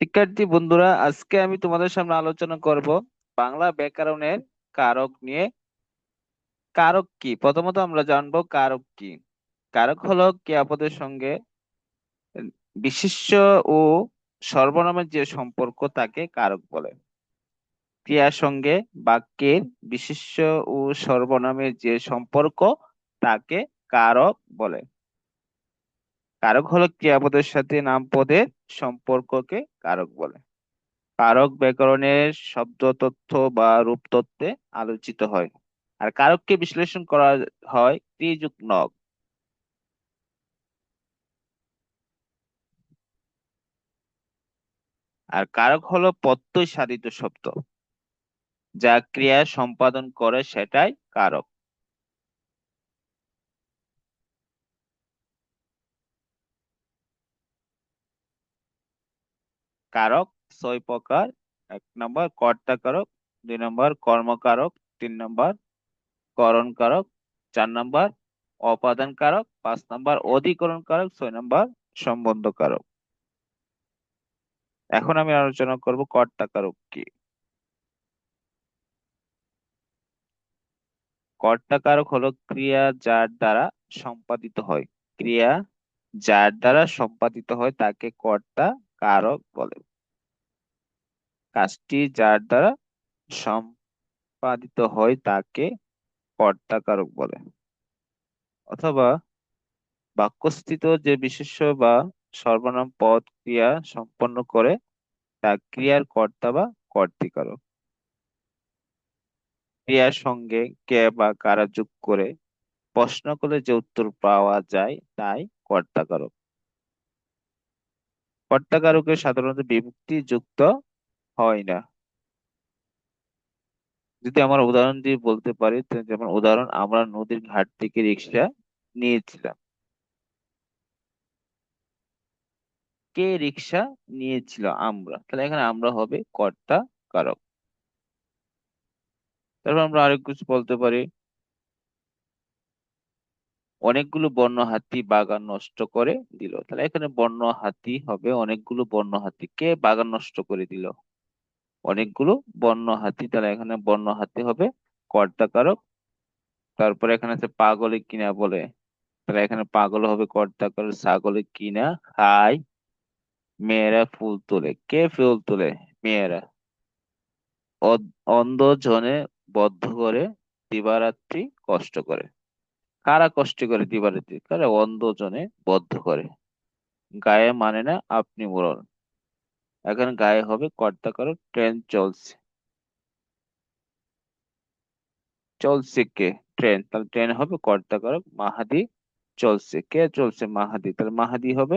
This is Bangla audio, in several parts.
শিক্ষার্থী বন্ধুরা, আজকে আমি তোমাদের সামনে আলোচনা করব বাংলা ব্যাকরণের কারক নিয়ে। কারক কি? প্রথমত আমরা জানব কারক কি। কারক হলো ক্রিয়াপদের সঙ্গে বিশেষ্য ও সর্বনামের যে সম্পর্ক তাকে কারক বলে। ক্রিয়ার সঙ্গে বাক্যের বিশেষ্য ও সর্বনামের যে সম্পর্ক তাকে কারক বলে। কারক হলো ক্রিয়াপদের সাথে নামপদের সম্পর্ককে কারক বলে। কারক ব্যাকরণের শব্দ তথ্য বা রূপ তত্ত্বে আলোচিত হয়। আর কারককে বিশ্লেষণ করা হয় ত্রিযুগ নগ। আর কারক হলো প্রত্যয় সাধিত শব্দ, যা ক্রিয়া সম্পাদন করে সেটাই কারক। কারক ছয় প্রকার এক নম্বর কর্তা কারক, দুই নম্বর কর্মকারক, তিন নম্বর করণ কারক চার নম্বর অপাদান কারক, পাঁচ নম্বর অধিকরণ কারক, ছয় নম্বর সম্বন্ধ কারক। এখন আমি আলোচনা করব কর্তা কারক কি। কর্তা কারক হলো ক্রিয়া যার দ্বারা সম্পাদিত হয়। ক্রিয়া যার দ্বারা সম্পাদিত হয় তাকে কর্তা কারক বলে। কাজটি যার দ্বারা সম্পাদিত হয় তাকে কর্তা কারক বলে। অথবা বাক্যস্থিত যে বিশেষ্য বা সর্বনাম পদ ক্রিয়া সম্পন্ন করে তা ক্রিয়ার কর্তা বা কর্তৃকারক। ক্রিয়ার সঙ্গে কে বা কারা যোগ করে প্রশ্ন করলে যে উত্তর পাওয়া যায় তাই কর্তাকারক। কর্তাকারকে সাধারণত বিভক্তি যুক্ত হয় না। যদি আমার উদাহরণ দিয়ে বলতে পারি যেমন উদাহরণ, আমরা নদীর ঘাট থেকে রিক্সা নিয়েছিলাম। কে রিক্সা নিয়েছিল? আমরা। তাহলে এখানে আমরা হবে কর্তা, কারক। তারপর আমরা আরেক কিছু বলতে পারি। অনেকগুলো বন্য হাতি বাগান নষ্ট করে দিল। তাহলে এখানে বন্য হাতি হবে, অনেকগুলো বন্য হাতি। কে বাগান নষ্ট করে দিল? অনেকগুলো বন্য হাতি, তাহলে এখানে বন্য হাতি হবে কর্তা কারক তারপরে এখানে আছে পাগলে কিনা বলে, তাহলে এখানে পাগল হবে কর্তা কারক ছাগলে কিনা খায় মেয়েরা ফুল তোলে, কে ফুল তোলে, মেয়েরা অন্ধ জনে বদ্ধ করে দিবারাত্রি কষ্ট করে, কারা কষ্ট করে দিবারাত্রি, কারা অন্ধ জনে বদ্ধ করে, গায়ে মানে না আপনি মরণ এখন গায়ে হবে কর্তা করো ট্রেন চলছে। চলছে কে? ট্রেন। তাহলে ট্রেন হবে কর্তা করো মাহাদি চলছে। কে চলছে? মাহাদি। তাহলে মাহাদি হবে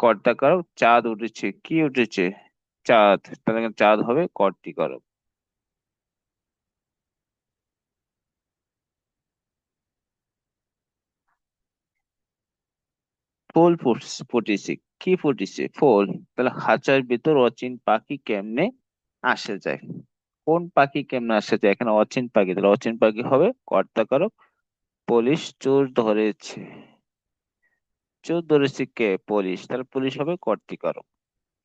কর্তা করো চাঁদ উঠেছে। কি উঠেছে? চাঁদ। তাহলে চাঁদ হবে কর্তি করো ফুল ফুটেছে। কি ফুটেছে? ফুল তাহলে খাঁচার ভিতর অচিন পাখি কেমনে আসে যায়? কোন পাখি কেমনে আসে যায়? এখানে অচিন পাখি। তাহলে অচিন পাখি হবে কর্তা করো পুলিশ চোর ধরেছে। চোর ধরেছে কে? পুলিশ। তাহলে পুলিশ হবে কর্তিকারক।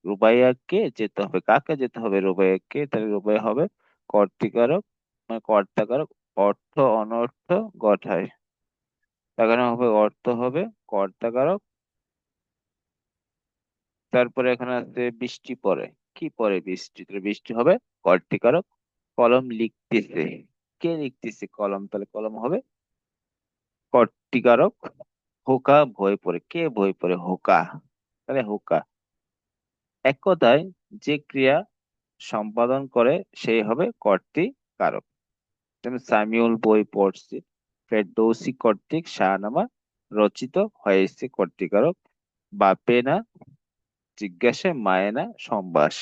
রুবাইয়াকে যেতে হবে। কাকে যেতে হবে? রুবাইয়াকে। তাহলে রুবাইয়া হবে কর্তিকারক। মানে কর্তাকারক। অর্থ, অনর্থ গঠায়। এখানে হবে, অর্থ হবে কর্তাকারক। তারপরে এখানে আছে বৃষ্টি পরে। কি পরে বৃষ্টি? বৃষ্টি হবে কর্তিকারক কলম লিখতেছে। কে লিখতেছে কলম? তাহলে কলম হবে কর্তিকারক হোকা ভয় পড়ে। কে ভয় পড়ে? হোকা। তাহলে হোকা। এক কথায় যে ক্রিয়া সম্পাদন করে সেই হবে কর্তৃকারক। সামিউল বই পড়ছে, ফেরদৌসি কর্তৃক শাহনামা রচিত হয়েছে কর্তৃকারক। বাপে না জিজ্ঞাসা মায়েনা সম্বাস।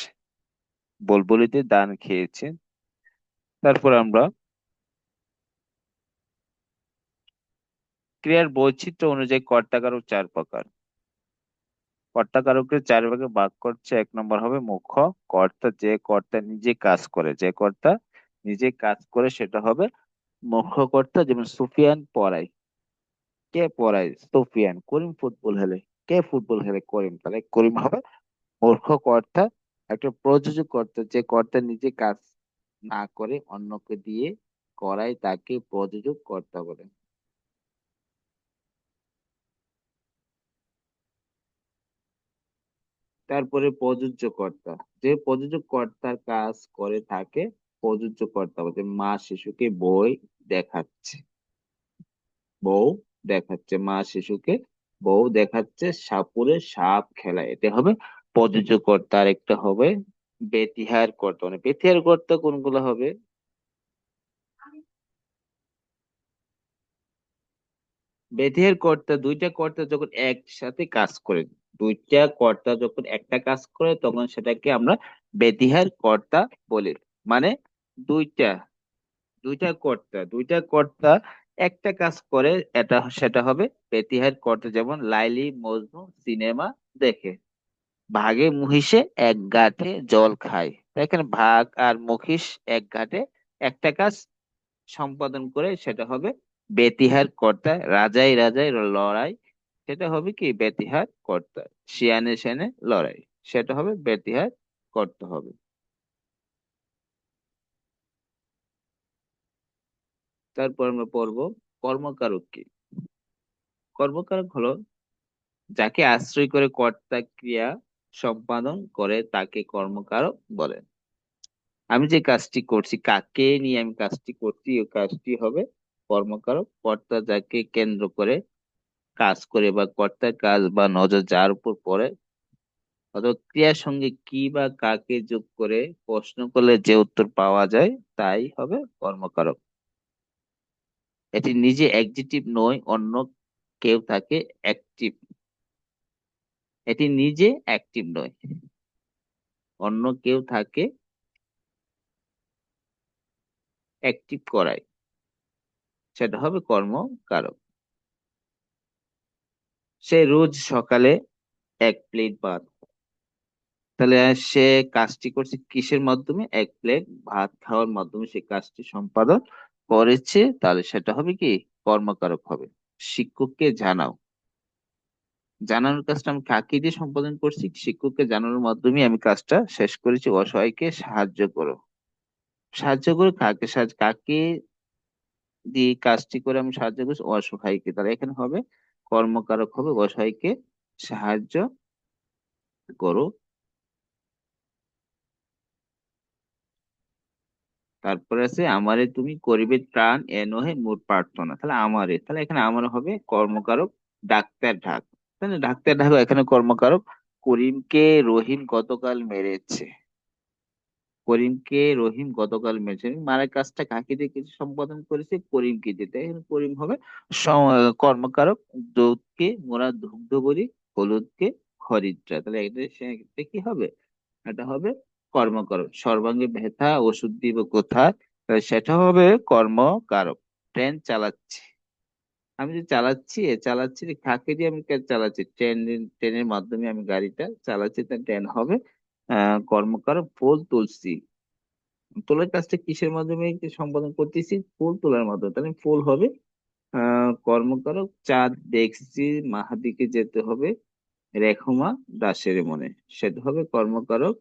বলবলিতে দান খেয়েছেন। তারপর আমরা ক্রিয়ার বৈচিত্র্য অনুযায়ী কর্তাকারক চার প্রকার। কর্তাকারকের চার ভাগে ভাগ করছে, এক নম্বর হবে মুখ্য কর্তা, যে কর্তা নিজে কাজ করে, যে কর্তা নিজে কাজ করে সেটা হবে মুখ্য কর্তা, যেমন সুফিয়ান পড়ায়। কে পড়ায়? সুফিয়ান, করিম ফুটবল খেলে। কে ফুটবল খেলে করিম? তাহলে করিম হবে মূর্খ কর্তা একটা প্রযোজক কর্তা। যে কর্তা নিজে কাজ না করে অন্যকে দিয়ে করায়, তাকে প্রযোজক কর্তা বলে। তারপরে প্রযোজ্য কর্তা। যে প্রযোজক কর্তার কাজ করে থাকে, প্রযোজ্য কর্তা বলতে মা শিশুকে বই দেখাচ্ছে। বউ দেখাচ্ছে মা শিশুকে বউ দেখাচ্ছে, সাপুরে সাপ খেলা এটা হবে প্রযোজ্য কর্তা আর একটা হবে বেতিহার কর্তা। মানে বেতিহার কর্তা কোনগুলো হবে? বেতিহার কর্তা, দুইটা কর্তা যখন একসাথে কাজ করে, দুইটা কর্তা যখন একটা কাজ করে, তখন সেটাকে আমরা বেতিহার কর্তা বলি। মানে দুইটা দুইটা কর্তা দুইটা কর্তা একটা কাজ করে, এটা, সেটা হবে বেতিহার করতে যেমন লাইলি মজনু সিনেমা দেখে। ভাগে মহিষে এক ঘাটে জল খায়। দেখেন ভাগ আর মহিষ এক ঘাটে একটা কাজ সম্পাদন করে, সেটা হবে বেতিহার কর্তা, রাজাই রাজাই লড়াই। সেটা হবে কি? বেতিহার কর্তা, শিয়ানে শিয়ানে লড়াই। সেটা হবে বেতিহার করতে হবে। তারপর আমরা পড়ব কর্মকারক কি? কর্মকারক হলো যাকে আশ্রয় করে কর্তা ক্রিয়া সম্পাদন করে, তাকে কর্মকারক বলে। আমি যে কাজটি করছি, কাকে নিয়ে আমি কাজটি করছি ওই কাজটি হবে কর্মকারক। কর্তা যাকে কেন্দ্র করে কাজ করে বা কর্তার কাজ বা নজর যার উপর পড়ে, অথবা ক্রিয়ার সঙ্গে কি বা কাকে যোগ করে প্রশ্ন করলে যে উত্তর পাওয়া যায়, তাই হবে কর্মকারক। এটি নিজে এক্সিটিভ নয়, অন্য কেউ থাকে অ্যাক্টিভ এটি নিজে অ্যাক্টিভ নয়। অন্য কেউ থাকে অ্যাক্টিভ করায়। সেটা হবে কর্মকারক। সে রোজ সকালে এক প্লেট ভাত তাহলে সে কাজটি করছে কিসের মাধ্যমে? এক প্লেট ভাত খাওয়ার মাধ্যমে সে কাজটি সম্পাদন করেছে, তাহলে সেটা হবে কি? কর্মকারক হবে। শিক্ষককে জানাও। জানানোর কাজটা আমি কাকে দিয়ে সম্পাদন করছি? শিক্ষককে জানানোর মাধ্যমে আমি কাজটা শেষ করেছি। অসহায়কে সাহায্য করো। সাহায্য করে কাকে? সাহায্য, কাকে দিয়ে কাজটি করে আমি সাহায্য করছি? অসহায়কে। তাহলে এখানে হবে কর্মকারক হবে, অসহায়কে সাহায্য করো। তারপরে আছে, আমারে তুমি করিবে ত্রাণ, এ নহে মোর প্রার্থনা। তাহলে আমারে, তাহলে এখানে আমার হবে কর্মকারক ডাক্তার ঢাক। তাহলে ডাক্তার ঢাক এখানে কর্মকারক করিমকে রহিম গতকাল মেরেছে। করিমকে রহিম গতকাল মেরেছে। মারার কাজটা কাকে দিয়ে কিছু সম্পাদন করেছে? করিমকে দিয়ে। এখানে করিম হবে কর্মকারক দুধকে মোরা দুগ্ধ করি, হলুদকে খরিদ্রা। তাহলে এটা কি হবে? এটা হবে কর্মকারক সর্বাঙ্গে ব্যথা ওষুধ দিব তাহলে সেটা হবে কর্মকারক। ট্রেন চালাচ্ছি। আমি যে চালাচ্ছি চালাচ্ছি কাকে দিয়ে আমি চালাচ্ছি? ট্রেন, ট্রেনের মাধ্যমে আমি গাড়িটা চালাচ্ছি, তা ট্রেন হবে আহ কর্মকারক ফুল তুলছি। তোলার কাজটা কিসের মাধ্যমে সম্পাদন করতেছি? ফুল তোলার মাধ্যমে। তাহলে ফুল হবে কর্মকারক চাঁদ দেখছি, মাহাদিকে যেতে হবে, রেখমা দাসের মনে। সেটা হবে কর্মকারক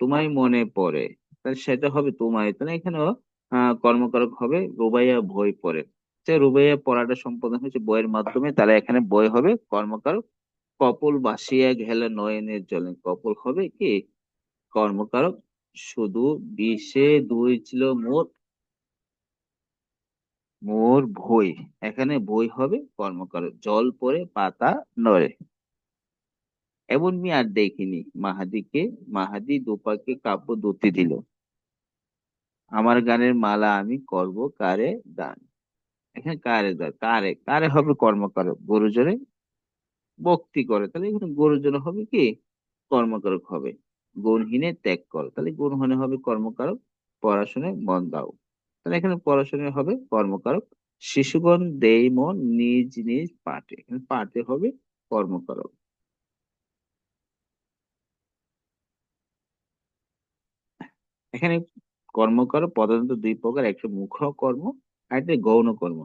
তোমায় মনে পড়ে। তাহলে সেটা হবে তোমায় তাহলে এখানেও কর্মকারক হবে রুবাইয়া বই পড়ে। রুবাইয়া পড়াটা সম্পাদন হয়েছে বইয়ের মাধ্যমে। তাহলে এখানে বই হবে কর্মকারক। কপল ভাসিয়া গেল নয়নের জলে। কপল হবে কি? কর্মকারক। শুধু বিশে দুই ছিল মোর মোর ভই। এখানে বই হবে কর্মকারক। জল পড়ে, পাতা নড়ে। এমন মি আর দেখিনি। মাহাদিকে, মাহাদি দুপাকে কাব্য দুটি দিল। আমার গানের মালা আমি করব কারে দান? এখানে কারে দান? কারে কারে হবে কর্মকারক গুরুজনে ভক্তি করে। তাহলে এখানে গুরুজনে হবে কি? কর্মকারক হবে। গুণহীনে ত্যাগ করো। তাহলে গুণহীনে হবে কর্মকারক পড়াশোনায় মন দাও। তাহলে এখানে পড়াশোনায় হবে কর্মকারক। শিশুগণ দেই মন, নিজ নিজ পাঠে। এখানে পাঠে হবে কর্মকারক। এখানে কর্মকার প্রধানত দুই প্রকার, একটা মুখ্য কর্ম আর একটা গৌণ কর্ম।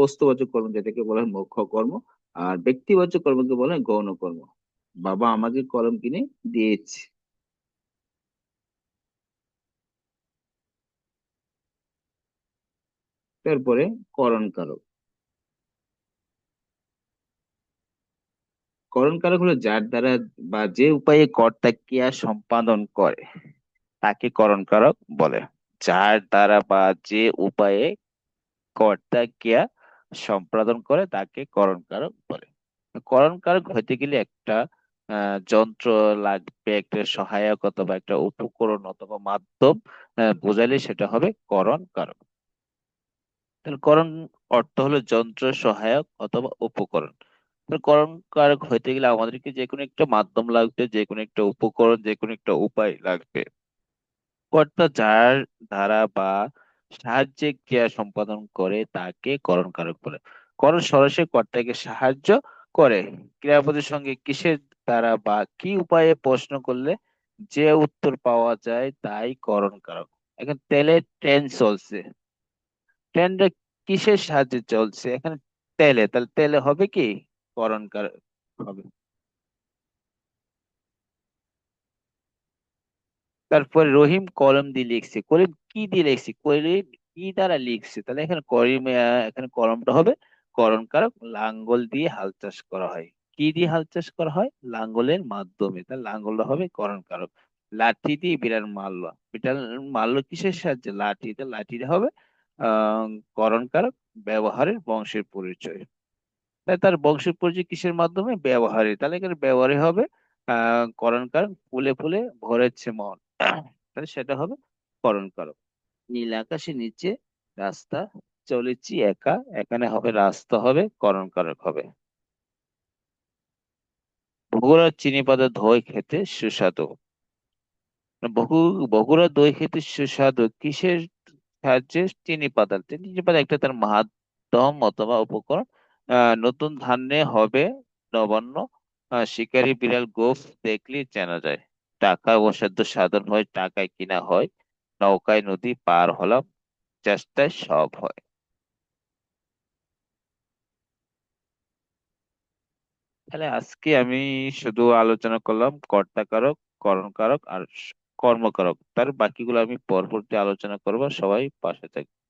বস্তুবাচক কর্ম, যেটাকে বলা হয় মুখ্য কর্ম, আর ব্যক্তিবাচক কর্মকে বলা হয় গৌণ কর্ম। বাবা আমাকে কলম কিনে দিয়েছে। তারপরে করণ কারক করণ কারক হলো যার দ্বারা বা যে উপায়ে কর্তা ক্রিয়া সম্পাদন করে। তাকে করণ কারক বলে, যার দ্বারা বা যে উপায়ে কর্তা ক্রিয়া সম্পাদন করে তাকে করণ কারক বলে। করণ কারক হইতে গেলে একটা যন্ত্র লাগবে, একটা সহায়ক অথবা একটা উপকরণ অথবা মাধ্যম বোঝাইলে সেটা হবে করণ কারক তাহলে করণ অর্থ হলো যন্ত্র, সহায়ক অথবা উপকরণ। করণ কারক হইতে গেলে আমাদেরকে যে কোনো একটা মাধ্যম লাগবে যে কোনো একটা উপকরণ যে কোনো একটা উপায় লাগবে। কর্তা যার দ্বারা বা সাহায্যে ক্রিয়া সম্পাদন করে, তাকে করণ কারক বলে। করণ সরাসরি কর্তাকে সাহায্য করে। ক্রিয়াপদের সঙ্গে কিসের দ্বারা বা কি উপায়ে প্রশ্ন করলে যে উত্তর পাওয়া যায় তাই করণ কারক এখন তেলে ট্রেন চলছে। ট্রেনটা কিসের সাহায্যে চলছে? এখানে তেলে, তাহলে তেলে হবে কি? করণ কারক হবে। তারপরে রহিম কলম দিয়ে লিখছে। করিম কি দিয়ে লিখছে? করিম কি দ্বারা লিখছে? তাহলে এখানে করিম, এখানে কলমটা হবে করণ কারক লাঙ্গল দিয়ে হাল চাষ করা হয়। কি দিয়ে হাল চাষ করা হয়? লাঙ্গলের মাধ্যমে। তাহলে লাঙ্গলটা হবে করণ কারক লাঠি দিয়ে বিড়াল মারলো। বিড়াল মারলো কিসের সাহায্যে? লাঠি। তাহলে লাঠিটা হবে, আহ করণ কারক ব্যবহারের বংশের পরিচয়। তাই তার বংশের পরিচয় কিসের মাধ্যমে? ব্যবহারে তাহলে এখানে ব্যবহারে হবে, আহ করণ কারক ফুলে ফুলে ভরেছে মন। তাহলে সেটা হবে করণ কারক নীল আকাশের নিচে রাস্তা, চলেছি একা, এখানে হবে রাস্তা হবে করণ কারক হবে। বগুড়ার চিনি পাতা দই খেতে সুস্বাদু। বহু বগুড়ার দই খেতে সুস্বাদু। কিসের সাহায্যে? চিনি পাতা চিনি পাতা একটা তার মাধ্যম অথবা উপকরণ। নতুন ধানে হবে নবান্ন। শিকারী বিড়াল গোফ দেখলে চেনা যায়। টাকা অসাধ্য সাধন হয়, টাকায় কিনা হয়, নৌকায় নদী পার হলাম, চেষ্টায় সব হয়। তাহলে আজকে আমি শুধু আলোচনা করলাম কর্তা কারক করণ কারক আর কর্মকারক। তার বাকিগুলো আমি পরবর্তী আলোচনা করব। সবাই পাশে থাকবে